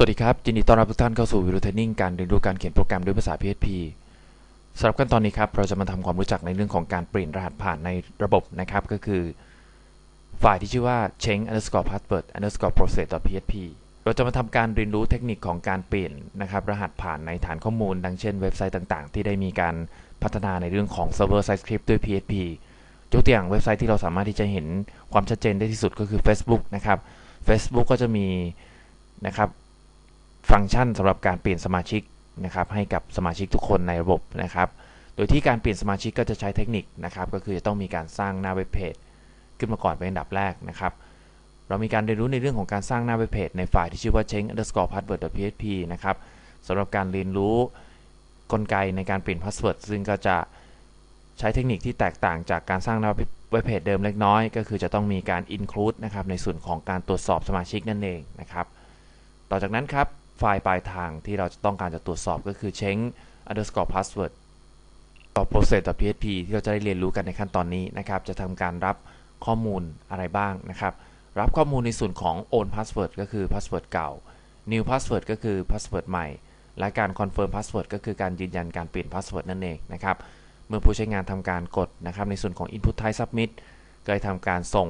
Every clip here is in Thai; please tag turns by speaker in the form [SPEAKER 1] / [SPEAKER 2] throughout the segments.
[SPEAKER 1] สวัสดีครับยินดีต้อนรับทุกท่านเข้าสู่วิดีโอเทรนนิ่งการเรียนรู้การเขียนโปรแกรมด้วยภาษา PHP สำหรับขั้นตอนนี้ครับเราจะมาทำความรู้จักในเรื่องของการเปลี่ยนรหัสผ่านในระบบนะครับ ก็คือ ไฟล์ที่ชื่อว่า change underscore password underscore process php เราจะมาทำการเรียนรู้เทคนิคของการเปลี่ยนนะครับ รหัสผ่านในฐานข้อมูล ดังเช่นเว็บไซต์ต่างๆ ที่ได้มีการพัฒนาในเรื่องของ server side script ด้วย PHP ยกตัวอย่างเว็บไซต์ที่เราสามารถที่จะเห็นความชัดเจนได้ที่สุดก็คือ Facebook นะครับ Facebook ก็จะมีนะครับ ฟังก์ชันสำหรับการเปลี่ยนสมาชิกนะครับให้กับสมาชิกทุกคนในระบบนะครับ โดยที่การเปลี่ยนสมาชิกก็จะใช้เทคนิคนะครับ ก็คือจะต้องมีการสร้างหน้าเว็บเพจขึ้นมาก่อนเป็นอันดับแรกนะครับ เรามีการเรียนรู้ในเรื่องของการสร้างหน้าเว็บเพจในไฟล์ที่ชื่อว่า change underscore password php นะครับสำหรับการเรียนรู้กลไกในการเปลี่ยนพาสเวิร์ดซึ่งก็จะใช้เทคนิคที่แตกต่างจากการสร้างหน้าเว็บเพจเดิมเล็กน้อย ก็คือจะต้องมีการ include นะครับในส่วนของการตรวจสอบสมาชิกนั่นเองนะครับ ต่อจากนั้นครับ ไฟล์ปลายทางที่เราจะต้องการจะตรวจสอบก็คือ change underscore password ต่อ process.php ที่เราจะได้เรียนรู้กันในขั้นตอนนี้นะครับ จะทำการรับข้อมูลอะไรบ้างนะครับ รับข้อมูลในส่วนของ old password ก็คือ password เก่า new password ก็คือ password ใหม่ และการ confirm password ก็คือการยืนยันการเปลี่ยน password นั่นเองนะครับ เมื่อผู้ใช้งานทำการกดนะครับ ในส่วนของ input type submit ก็จะทำการส่ง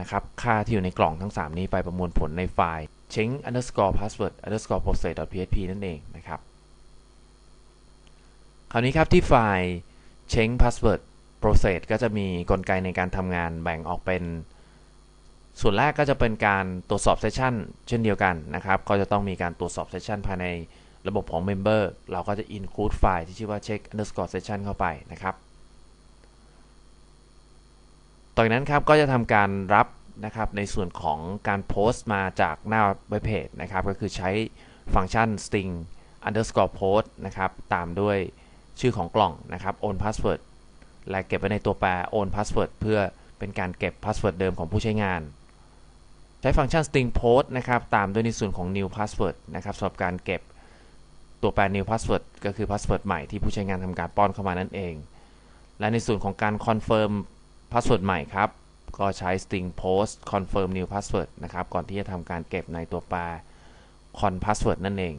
[SPEAKER 1] นะครับ ค่าที่อยู่ในกล่องทั้ง 3 นี้ไปประมวลผลในไฟล์ change underscore password underscore process php นั่นเองนะครับ คราวนี้ครับที่ไฟล์ change password process ก็จะมีกลไกในการทำงานแบ่งออกเป็น ส่วนแรกก็จะเป็นการตรวจสอบเซสชันเช่นเดียวกันนะครับ ก็จะต้องมีการตรวจสอบเซสชันภายในระบบของ Member เราก็จะ include ไฟล์ที่ชื่อว่า check underscore session เข้าไปนะครับ ต่อจากนั้นครับก็จะทำการรับ นะครับในส่วนของการโพสต์มาจากหน้าเว็บเพจนะครับก็คือใช้ฟังก์ชัน string underscore post นะครับตามด้วยชื่อของกล่องนะครับ own password และเก็บไว้ในตัวแปร own password เพื่อเป็นการเก็บ password เดิมของผู้ใช้งาน ใช้ฟังก์ชัน string post นะครับตามด้วยในส่วนของ new password นะครับสำหรับการเก็บตัวแปร new password ก็คือ password ใหม่ที่ผู้ใช้งานทำการป้อนเข้ามานั่นเอง และในส่วนของการ confirm password ใหม่ครับ ก็ใช้ string post confirm new password นะครับ ก่อนที่จะทำการเก็บในตัวแปร con password นั่นเอง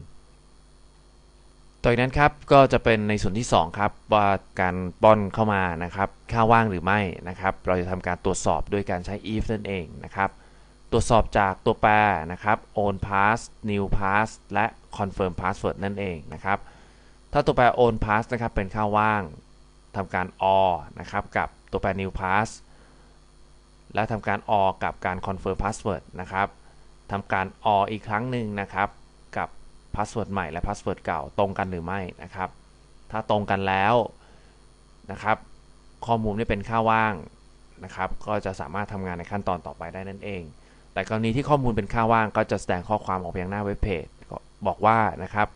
[SPEAKER 1] ต่อจากนั้นครับก็จะเป็นในส่วนที่ 2 ครับ ว่าการป้อนเข้ามานะครับ ค่าว่างหรือไม่นะครับ เราจะทำการตรวจสอบด้วยการใช้ if นั่นเองนะครับ ตรวจสอบจากตัวแปรนะครับ own pass new pass และ confirm password นั่นเองนะครับ ถ้าตัวแปร own pass นะครับเป็นค่าว่างทำการ or นะครับกับตัวแปร new pass และทำการ or กับการ confirm password นะครับทำการ or อีกครั้งหนึ่งนะครับ กับ password ใหม่และ password เก่าตรงกันหรือไม่นะครับ ถ้าตรงกันแล้วนะครับ ข้อมูลไม่เป็นค่าว่างนะครับ ก็จะสามารถทำงานในขั้นตอนต่อไปได้นั่นเอง แต่กรณีที่ข้อมูลเป็นค่าว่างก็จะแสดงข้อความออกไปยังหน้าเว็บเพจบอกว่านะครับ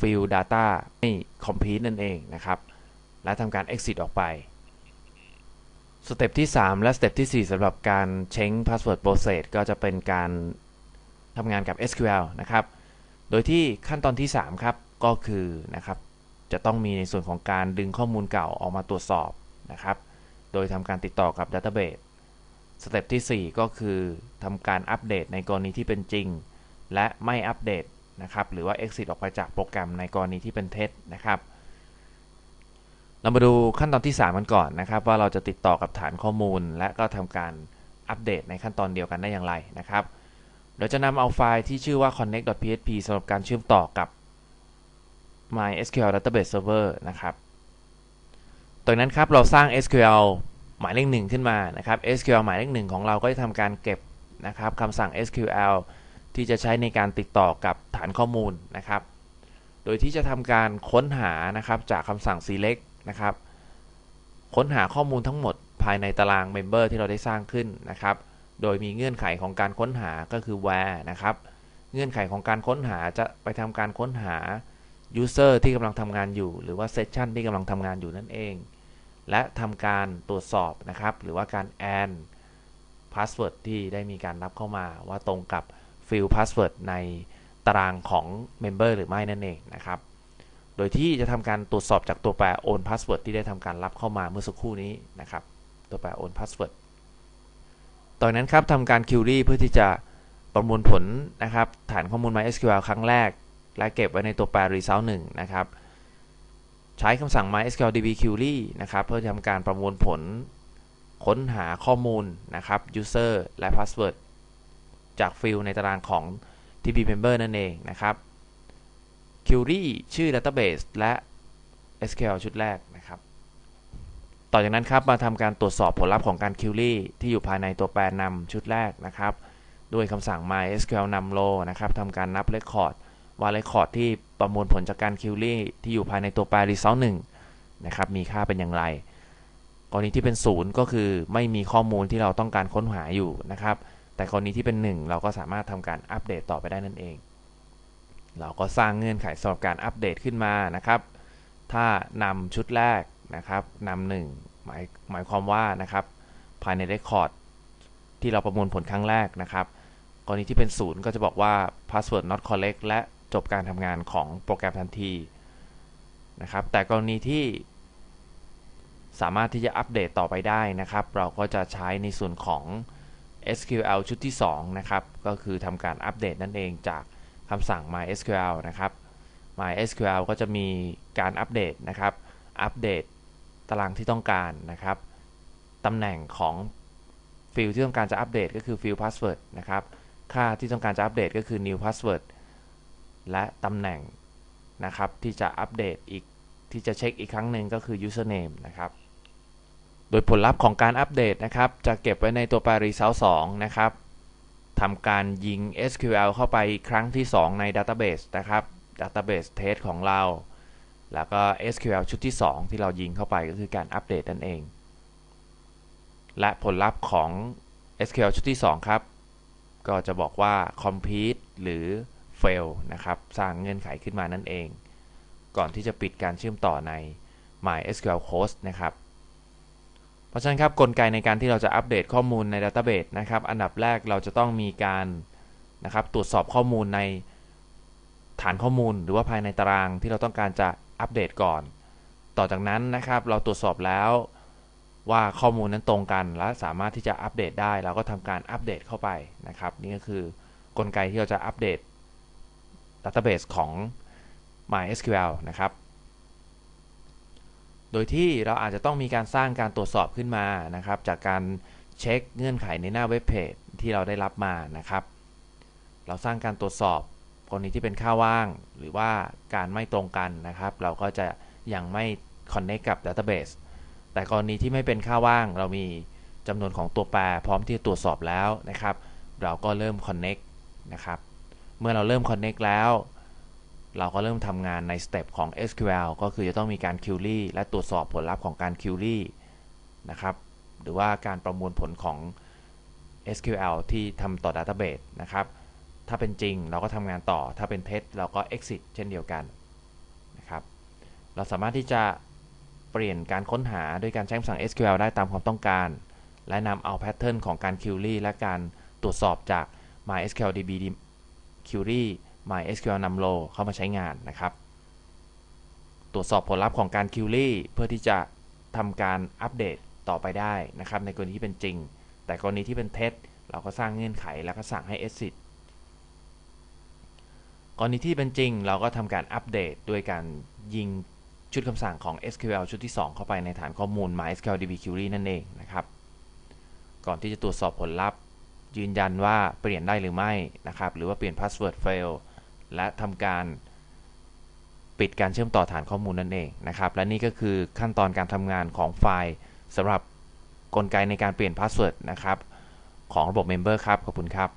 [SPEAKER 1] field data ไม่ complete นั่นเองนะครับ และทำการ exit ออกไป สเต็ปที่ 3 และสเต็ปที่ 4สำหรับการ change password process ก็จะเป็นการทำงานกับ SQL นะครับ โดยที่ขั้นตอนที่ 3 ครับ ก็คือนะครับ จะต้องมีในส่วนของการดึงข้อมูลเก่าออกมาตรวจสอบนะครับ โดยทำการติดต่อกับ Database สเต็ปที่ 4 ก็คือทำการอัปเดตในกรณีที่เป็นจริง และไม่อัปเดตนะครับ หรือว่า exit ออกไปจากโปรแกรมในกรณีที่เป็นเท็จนะครับ เรามาดูขั้นตอนที่ 3 กันก่อนนะครับ ว่าเราจะติดต่อกับฐานข้อมูล และก็ทำการอัปเดตในขั้นตอนเดียวกันได้อย่างไรนะครับเราจะนำเอาไฟล์ที่ชื่อว่า connect.php สำหรับการเชื่อมต่อกับ MySQL Database Server นะครับตรงนั้นครับเราสร้าง SQL หมายเลขหนึ่งขึ้นมานะครับ SQL หมายเลขหนึ่งของเราก็จะทำการเก็บนะครับคำสั่ง SQL ที่จะใช้ในการติดต่อกับฐานข้อมูลนะครับ โดยที่จะทำการค้นหานะครับจากคำสั่ง select นะครับ ค้นหาข้อมูลทั้งหมดภายในตาราง member ที่เราได้สร้างขึ้นนะครับ โดยมีเงื่อนไขของการค้นหาก็คือ where นะครับ เงื่อนไขของการค้นหาจะไปทำการค้นหา user ที่กำลังทำงานอยู่ หรือว่า session ที่กำลังทำงานอยู่นั่นเอง และทำการตรวจสอบนะครับ หรือว่าการ add password ที่ได้มีการรับเข้ามาว่าตรงกับ field password ในตารางของ member หรือไม่นั่นเองนะครับ โดยที่จะทำการตรวจสอบจากตัวแปร own password ที่ได้ทำการรับเข้ามาเมื่อสักครู่นี้นะครับ ตัวแปร own password ต่อจากนั้นครับทำการ query เพื่อที่จะประมวลผลนะครับ ฐานข้อมูล MySQL ครั้งแรก และเก็บไว้ในตัวแปร result 1นะครับ ใช้คำสั่ง MySQL DB query นะครับ เพื่อทำการประมวลผลค้นหาข้อมูลนะครับ user และ password จากฟิลในตารางของ TP member นั่นเองนะครับ query ชื่อ database และ SQL ชุดแรกนะครับ ต่อจากนั้นครับมาทำการตรวจสอบผลลัพธ์ของการ query ที่อยู่ภายในตัวแปรนำชุดแรกนะครับ ด้วยคำสั่ง mysql num row นะครับทำการนับ record ว่า record ที่ประมวลผลจากการ query ที่อยู่ภายในตัวแปร result 1นะครับมีค่าเป็นอย่างไรกรณีที่เป็น 0 ก็คือไม่มีข้อมูลที่เราต้องการค้นหาอยู่นะครับ แต่กรณีที่เป็น 1 เราก็สามารถทำการอัปเดตต่อไปได้นั่นเอง เราก็สร้างเงื่อนไขสำหรับการอัปเดตขึ้นมานะครับ ถ้านำชุดแรกนะครับนำหนึ่งหมายหมายความว่านะครับภายใน record ที่เราประมวลผลครั้งแรกนะครับ กรณีที่เป็น 0 ก็จะบอกว่า password not correct และจบการทำงานของโปรแกรมทันทีนะครับ แต่กรณีที่สามารถที่จะอัปเดตต่อไปได้นะครับ เราก็จะใช้ในส่วนของ SQL ชุดที่ 2 นะครับ ก็คือทำการอัปเดตนั่นเองจาก คำสั่ง MySQL นะครับ MySQL ก็จะมีการอัปเดตนะครับ อัปเดตตารางที่ต้องการนะครับตำแหน่งของฟิลที่ต้องการจะอัปเดตก็คือฟิล password นะครับ ค่าที่ต้องการจะอัปเดตก็คือ new password และตำแหน่งนะครับที่จะอัปเดตอีกที่จะเช็คอีกครั้งหนึ่งก็คือ username นะครับโดยผลลัพธ์ของการอัปเดตนะครับ จะเก็บไว้ในตัวแปร result 2นะครับ ทำการยิง SQL เข้าไปครั้งที่ 2 ใน database นะครับ database test ของเรา แล้วก็ SQL ชุดที่ 2 ที่เรายิงเข้าไปก็คือการอัปเดตนั่นเอง และผลลัพธ์ของ SQL ชุดที่ 2 ครับ ก็จะบอกว่า complete หรือ fail นะครับ สร้างเงื่อนไขขึ้นมานั่นเอง ก่อนที่จะปิดการเชื่อมต่อใน MySQL Host นะครับ ราะฉะนั้นครับกลไกในการที่เราจะอัปเดตข้อมูลใน Database นะครับอันดับแรกเราจะต้องมีการนะครับตรวจสอบข้อมูลในฐานข้อมูล หรือว่าภายในตารางที่เราต้องการจะอัปเดตก่อน ต่อจากนั้นนะครับเราตรวจสอบแล้วว่าข้อมูลนั้นตรงกัน และสามารถที่จะอัปเดตได้ เราก็ทำการอัปเดตเข้าไปนะครับ นี่ก็คือกลไกที่เราจะอัปเดต Database ของ MySQL นะครับ โดยที่เราอาจจะต้องมีการสร้างการตรวจสอบขึ้นมานะครับ จากการเช็คเงื่อนไขในหน้าเว็บเพจที่เราได้รับมานะครับ เราสร้างการตรวจสอบกรณีที่เป็นค่าว่าง หรือว่าการไม่ตรงกันนะครับ เราก็จะยังไม่ connect กับ database แต่กรณีที่ไม่เป็นค่าว่าง เรามีจำนวนของตัวแปรพร้อมที่จะตรวจสอบแล้วนะครับ เราก็เริ่ม connect นะครับ เมื่อเราเริ่ม connect แล้ว เราก็เริ่มทำงานในสเต็ปของ SQL ก็คือจะต้องมีการ query และตรวจสอบผลลัพธ์ของการ query นะครับ หรือว่าการประมวลผลของ SQL ที่ทำต่อ Database นะครับ ถ้าเป็นจริงเราก็ทำงานต่อ ถ้าเป็นเท็จเราก็ exit เช่นเดียวกันนะครับ เราสามารถที่จะเปลี่ยนการค้นหาด้วยการใช้คำสั่ง SQL ได้ตามความต้องการ และนำเอาแพทเทิร์นของการ query และการตรวจสอบจาก MySQL DB query MySQL num row เข้ามาใช้งานนะครับ ตรวจสอบผลลัพธ์ของการ query เพื่อที่จะทำการอัปเดตต่อไปได้นะครับ ในกรณีที่เป็นจริง แต่กรณีที่เป็นเท็จ เราก็สร้างเงื่อนไขแล้วก็สั่งให้ exit กรณีที่เป็นจริง เราก็ทำการอัปเดตด้วยการยิงชุดคำสั่งของ SQL ชุดที่ 2 เข้าไปในฐานข้อมูล MySQL DB query นั่นเองนะครับ ก่อนที่จะตรวจสอบผลลัพธ์ ยืนยันว่าเปลี่ยนได้หรือไม่นะครับ หรือว่าเปลี่ยน password fail และทำการปิดการเชื่อมต่อฐานข้อมูลนั่นเองนะครับ และนี่ก็คือขั้นตอนการทำงานของไฟล์สำหรับกลไกในการเปลี่ยนพาสเวิร์ดนะครับ ของระบบ Member ครับ ขอบคุณครับ